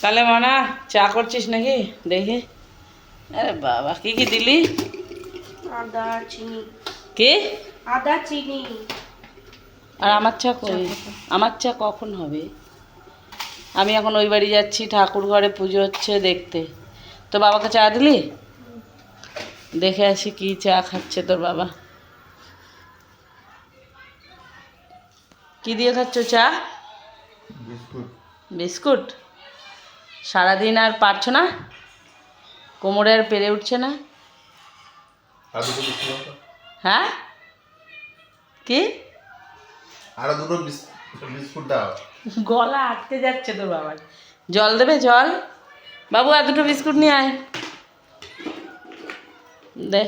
তাহলে মানা চা করছিস নাকি? দেখি। আরে বাবা কি কি দিলি? আদা চিনি। কে? আদা চিনি। আর আমার চা কই? আমার চা কখন হবে? আমি এখন ওই বাড়ি যাচ্ছি ঠাকুর ঘরে পুজো হচ্ছে দেখতে। তো বাবাকে চা দিলি? দেখে আসি কি চা খাচ্ছে তোর বাবা। কি দিয়ে খাচ্ছ চা? বিস্কুট? সারাদিন আর পারছ না? কোমরে আর পেরে উঠছে না। হ্যাঁ? কি? আরও দুটো বিস্কুট দাও। গলা আটকে যাচ্ছে তোর বাবার। জল দেবে জল? বাবু আর দুটো বিস্কুট নিয়ে আয়। দে।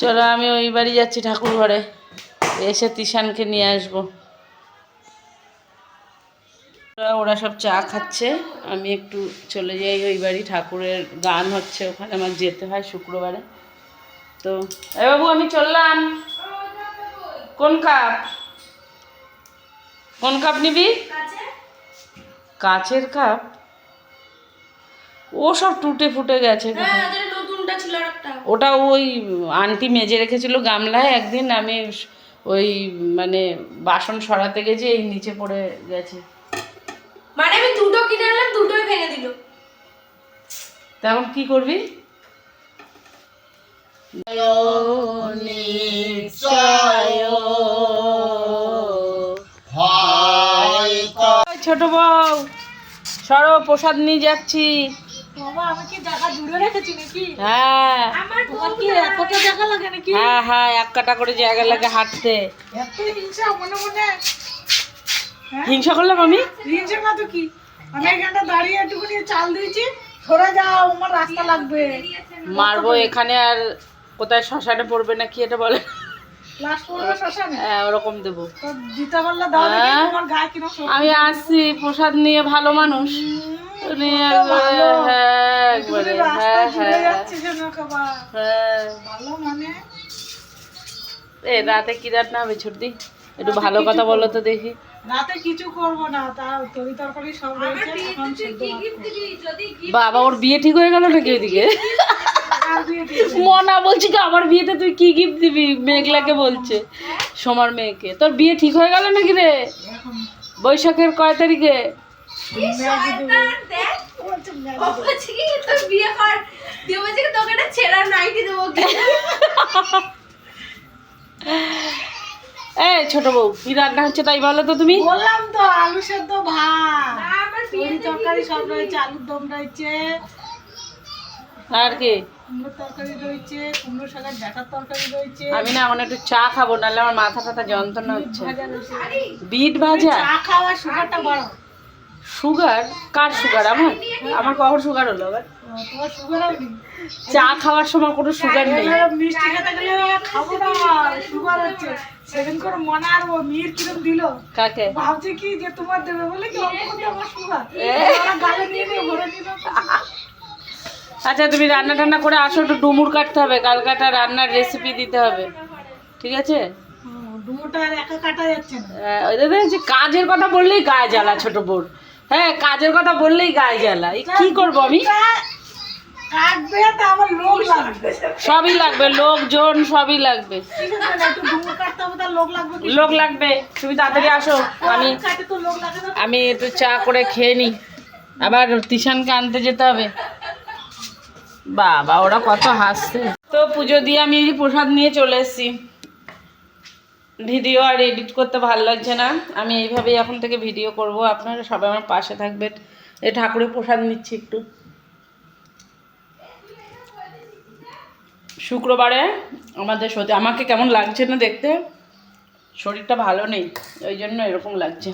চলো আমি ওই বাড়ি যাচ্ছি ঠাকুর ঘরে এসে তিশানকে নিয়ে আসব। ওরা- সব চা খাচ্ছে। আমি একটু চলে যাই ওই বাড়ি ঠাকুরের গান হচ্ছে ওখানে আমার যেতে হয় শুক্রবারে। তো এ বাবু আমি চললাম। কোন কাপ? কোন কাপ নিবি? কাচের কাপ? ও সব টুটে ফুটে গেছে হ্যাঁ ওটা ওই আন্টি মেজে রেখেছিল গামলায় একদিন আমি ওই মানে বাসন সরাতে গেছি এই নিচে পড়ে গেছে। মানে আমি দুটো কিনে আনলাম দুটোই ভেঙে দিল। তখন কি করবি? ছোট বউ সরো প্রসাদ নিয়ে যাচ্ছি। হ্যাঁ। আমার তোমার কি এতটা জায়গা লাগে নাকি? হ্যাঁ হ্যাঁ এক কাটা করে জায়গা লাগে হাঁটতে। এত হিংসা মনে হিংসা করলাম আমি? হিংসা না তো কি? আমি এখানটা দাঁড়িয়ে একটুখানি চাল দিয়েছি সরে যাও আমার রাস্তা লাগবে। মারবো এখানে আর কোথায় শ্মশানে পড়বে না কি এটা বলে? হ্যাঁ ওরকম দেবো। হ্যাঁ। আমি আসছি প্রসাদ নিয়ে ভালো মানুষ। হ্যাঁ হ্যাঁ হ্যাঁ। হ্যাঁ। মানে। এ রাতে কি রান্না হবে ছুটি? একটু ভালো কথা বলো। তো দেখি। রাতে কিছু করব না তা তরি তরকারি সব রয়েছে এখন সেদ্ধ ভাত করব। বাবা ওর বিয়ে ঠিক হয়ে গেল নাকি ওইদিকে। মনা বলছি কি আমার বিয়েতে তুই কি গিফট দিবি? মেঘলাকে বলছে সোমার মেয়েকে। তোর বিয়ে ঠিক হয়ে গেল নাকি রে? বৈশাখের কয় তারিখে? ম্যাগি দেবো। বলছে ম্যাগি দেবো। এ ছোট বউ কি রান্না হচ্ছে তাই বলো তো তুমি? বললাম তো আলু সেদ্ধ ভাত। তরকারি সব রয়েছে আলুর দম রয়েছে। আর কি? কুমড়োর তরকারি রয়েছে কুমড়ো শাকের ডাটার তরকারি রয়েছে। আমি না এখন একটু চা খাব নাহলে আমার মাথা টাথা যন্ত্রণা হচ্ছে। বিট ভাজা? চা খাওয়া সুগারটা বাড়ো সুগার কার সুগার আমার? আমার কখন সুগার হলো আবার? চা খাওয়ার সময় কোনো সুগার নেই। মিষ্টি খেতে গেলে খাব না সুগার হচ্ছে। সেদিন করে মনে আর ও মির কিরম দিল। কাকে? ভাবছি কি যে তোমার দেবে বলে কি অল্প করে আমার সুগার গালে নিয়ে নিয়ে ভরে নিল। আচ্ছা তুমি রান্না টান্না করে আসো একটু ডুমুর কাটতে হবে। কালকাটা রান্নার রেসিপি দিতে হবে। ঠিক আছে? আর একা কাটা যাচ্ছে না। ওই যে কাজের কথা বললেই গায়ে জ্বালা ছোট বোন। হ্যাঁ কাজের কথা বললেই গায়ে জ্বালা। এই কি করব আমি? সবই লাগবে লোকজন সবই লাগবে। লোক লাগবে তুমি তাড়াতাড়ি আসো। আমি আমি একটু চা করে খেয়ে নিই আবার তিশানকে আনতে যেতে হবে। বাবা ওরা কত হাসছে। তো পুজো দিয়ে আমি এই প্রসাদ নিয়ে চলে এসেছি। ভিডিও আর এডিট করতে ভালো লাগছে না। আমি এইভাবেই এখন থেকে ভিডিও করব। আপনারা সবাই আমার পাশে থাকবেন। এই ঠাকুরের প্রসাদ নিচ্ছি একটু। শুক্রবারে আমাদের সত্যি আমাকে কেমন লাগছে না দেখতে? শরীরটা ভালো নেই, ওই জন্য এরকম লাগছে।